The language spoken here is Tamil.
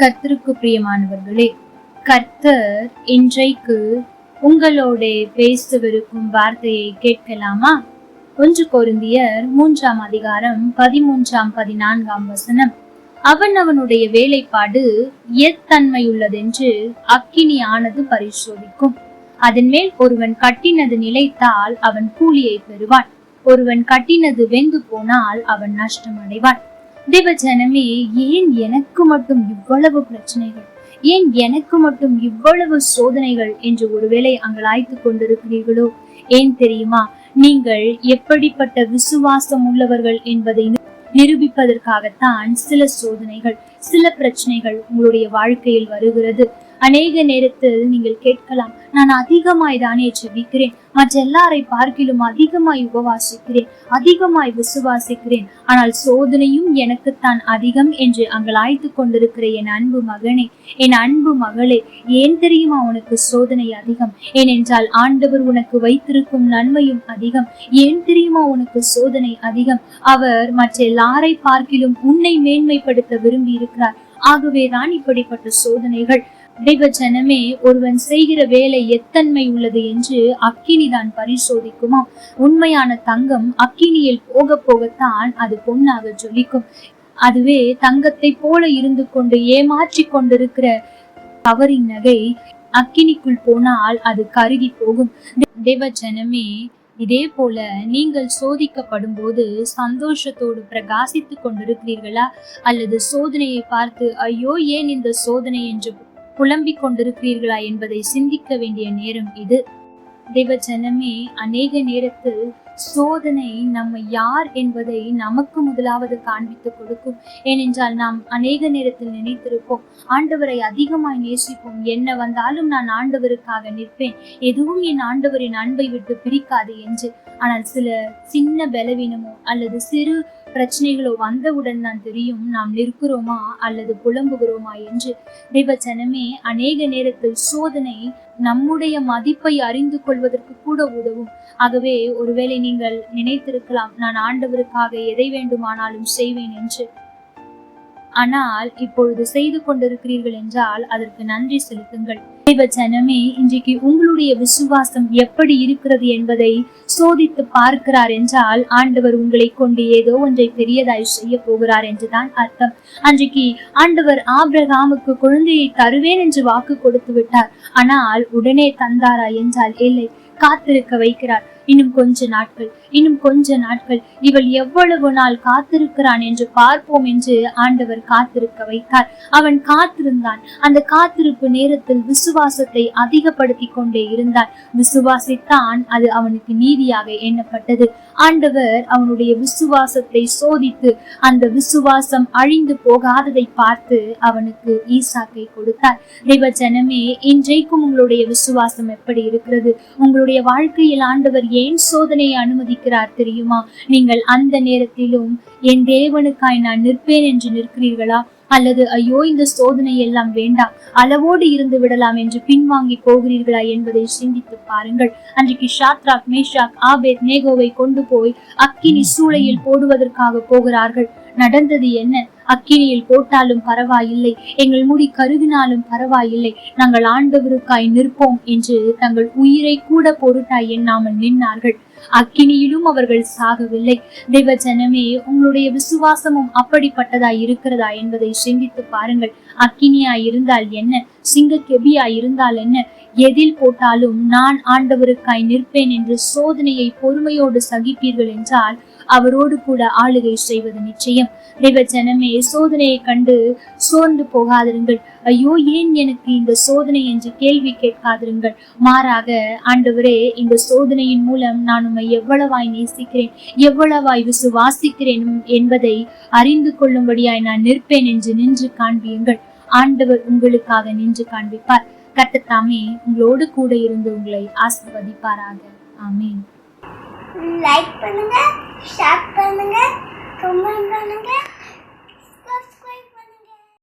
கர்த்தருக்கு பிரியமானவர்களே கர்த்தர் இன்றைக்கு உங்களோட பேசவிருக்கும் வார்த்தையை கேட்கலாமா? ஒன்று கொருந்தியர் மூன்றாம் அதிகாரம் பதிமூன்றாம் பதினான்காம் வசனம். அவன் அவனுடைய வேலைப்பாடு எத்தன்மையுள்ளதென்று அக்கினி ஆனது பரிசோதிக்கும். அதன் மேல் ஒருவன் கட்டினது நிலைத்தால் அவன் கூலியை பெறுவான். ஒருவன் கட்டினது வெந்து போனால் அவன் நஷ்டம் தேவஜனமே ஏன் எனக்கு மட்டும் இவ்வளவு பிரச்சனைகள்? ஏன் எனக்கு மட்டும் இவ்வளவு சோதனைகள் என்று ஒருவேளை அங்கலாய்த்து கொண்டிருக்கிறீர்களோ? ஏன் தெரியுமா? நீங்கள் எப்படிப்பட்ட விசுவாசம் உள்ளவர்கள் என்பதை நிரூபிப்பதற்காகத்தான் சில சோதனைகள் சில பிரச்சனைகள் உங்களுடைய வாழ்க்கையில் வருகிறது. அநேக நேரத்தில் நீங்கள் கேட்கலாம் நான் அதிகமாய் தானே செபிக்கிறேன். மற்ற எல்லாரை பார்க்கிலும் அதிகமாய் உபவாசிக்கிறேன். அதிகமாய் விசுவாசிக்கிறேன். ஆனால் சோதனையும் எனக்குத்தான் அதிகம் என்று அங்கலாய்த்து கொண்டிருக்கிற என் அன்பு மகனே என் அன்பு மகளே ஏன் தெரியுமா உனக்கு சோதனை அதிகம்? ஏனென்றால் ஆண்டவர் உனக்கு வைத்திருக்கும் நன்மையும் அதிகம். ஏன் தெரியுமா உனக்கு சோதனை அதிகம்? அவர் மற்ற எல்லாரை பார்க்கிலும் உன்னை மேன்மைப்படுத்த விரும்பி இருக்கிறார் ஆகவேதான் இப்படிப்பட்ட சோதனைகள் தெய்வ ஒருவன் செய்கிற வேலை எத்தன்மை உள்ளது என்று அக்கினிதான் பரிசோதிக்குமா உண்மையான தங்கம் அக்கினியில் போக போகத்தான் அது பொன்னாக ஜொலிக்கும். அதுவே தங்கத்தை போல இருந்து கொண்டு ஏமாற்றி கொண்டிருக்கிற கவரிங் நகை அக்கினிக்குள் போனால் அது கருகி போகும். தேவ இதே போல நீங்கள் சோதிக்கப்படும் போது சந்தோஷத்தோடு பிரகாசித்து கொண்டிருக்கிறீர்களா? அல்லது சோதனையை பார்த்து ஐயோ ஏன் இந்த சோதனை? என்று புலம்பிக் கொண்டிருக்கிறீர்களா என்பதை சிந்திக்க வேண்டிய நேரம் இது. தெய்வ ஜனமே அநேக நேரத்தில் சோதனை நம்ம யார் என்பதை நமக்கு முதலாவது காண்பித்து கொடுக்கும். ஏனென்றால் நாம் அநேக நேரத்தில் நினைத்திருப்போம் ஆண்டவரை அதிகமாய் நேசிப்போம். என்ன வந்தாலும் நான் ஆண்டவருக்காக நிற்பேன். எதுவும் என் ஆண்டவரின் அன்பை விட்டு பிரிக்காது என்று. ஆனால் சில சின்ன பலவீனமோ அல்லது சிறு பிரச்சனைகளோ வந்தவுடன் தான் தெரியும் நாம் நிற்கிறோமா அல்லது புலம்புகிறோமா என்று. தேவச்சனமே அநேக நேரத்தில் சோதனை நம்முடைய மதிப்பை அறிந்து கொள்வதற்கு கூட உதவும். ஆகவே ஒருவேளை நீங்கள் நினைத்திருக்கலாம் நான் ஆண்டவருக்காக எதை வேண்டுமானாலும் செய்வேன் என்று. ஆனால் இப்பொழுது செய்து கொண்டிருக்கிறீர்கள் என்றால் அதற்கு நன்றி செலுத்துங்கள். தெய்வ இன்றைக்கு உங்களுடைய விசுவாசம் எப்படி இருக்கிறது என்பதை சோதித்து பார்க்கிறார் என்றால் ஆண்டவர் உங்களை கொண்டு ஏதோ ஒன்றை பெரியதாய் செய்ய போகிறார் என்றுதான் அர்த்தம். அன்றைக்கு ஆண்டவர் ஆபிரகாமுக்கு குழந்தையை தருவேன் என்று வாக்கு கொடுத்து விட்டார். ஆனால் உடனே தந்தாரா என்றால் இல்லை காத்திருக்க வைக்கிறார். இன்னும் கொஞ்ச நாட்கள் இன்னும் கொஞ்ச நாட்கள் இவள் எவ்வளவு நாள் காத்திருக்கிறான் என்று பார்ப்போம் என்று ஆண்டவர் காத்திருக்க வைத்தார். அவன் காத்திருந்தான். அந்த காத்திருப்பு நேரத்தில் விசுவாசத்தை அதிகப்படுத்தி கொண்டே இருந்தான். விசுவாசித்தான் அது அவனுக்கு நீதியாக எண்ணப்பட்டது. ஆண்டவர் அவனுடைய விசுவாசத்தை சோதித்து அந்த விசுவாசம் அழிந்து போகாததை பார்த்து அவனுக்கு ஈசாக்கை கொடுத்தார். தெய்வ ஜனமே இன்றைக்கும் உங்களுடைய விசுவாசம் எப்படி இருக்கிறது? உங்களுடைய வாழ்க்கையில் ஆண்டவர் ஏன் சோதனையை அனுமதிக்கிறார் தெரியுமா? நீங்கள் அந்த நேரத்திலும் என் தேவனுக்காய் நான் நிற்பேன் என்று நிற்கிறீர்களா? அல்லது ஐயோ இந்த சோதனை எல்லாம் வேண்டாம் அளவோடு இருந்து விடலாம் என்று பின்வாங்கி போகிறீர்களா? என்பதை சிந்தித்து பாருங்கள். அன்றைக்கு ஷாத்ராக் மேஷாக் ஆபேத் நேகோவை கொண்டு போய் அக்கினி சூளையில் போடுவதற்காக போகிறார்கள். நடந்தது என்ன? அக்கினியில் போட்டாலும் பரவாயில்லை. எங்கள் முடி கருகினாலும் பரவாயில்லை. நாங்கள் ஆண்டவருக்காய் நிற்போம் என்று தங்கள் உயிரை கூட பொருட்டாய் எண்ணாமல் நின்னார்கள். அக்கினியிலும் அவர்கள் சாகவில்லை. தெய்வ ஜனமே உங்களுடைய விசுவாசமும் அப்படிப்பட்டதா இருக்கிறதா என்பதை சிந்தித்து பாருங்கள். அக்கினியாய் இருந்தால் என்ன? சிங்க கெபியாய் இருந்தால் என்ன? எதில் போட்டாலும் நான் ஆண்டவருக்காய் நிற்பேன் என்று சோதனையை பொறுமையோடு சகிப்பீர்கள் என்றால் அவரோடு கூட ஆளுகை செய்வது நிச்சயம். தெய்வ ஜனமே சோதனையை கண்டு சோர்ந்து போகாதிருங்கள். ஐயோ ஏன் எனக்கு இந்த சோதனை என்று கேள்வி கேட்காதிருங்கள்? மாறாக ஆண்டவரே இந்த சோதனையின் மூலம் நான் உம்மை எவ்வளவாய் நேசிக்கிறேன் எவ்வளவாய் விசுவாசிக்கிறேன் என்பதை அறிந்து கொள்ளும்படியாய் நான் நிற்பேன் என்று நின்று காண்பியுங்கள். ஆண்டவர் உங்களுக்காக நின்று காண்பிப்பார். கட்டத்தாமே உங்களோடு கூட இருந்து உங்களை ஆசிர்வதிப்பாராக. ஆமீன். லைக் பண்ணுங்க ஷேர் பண்ணுங்க கமெண்ட் பண்ணுங்க.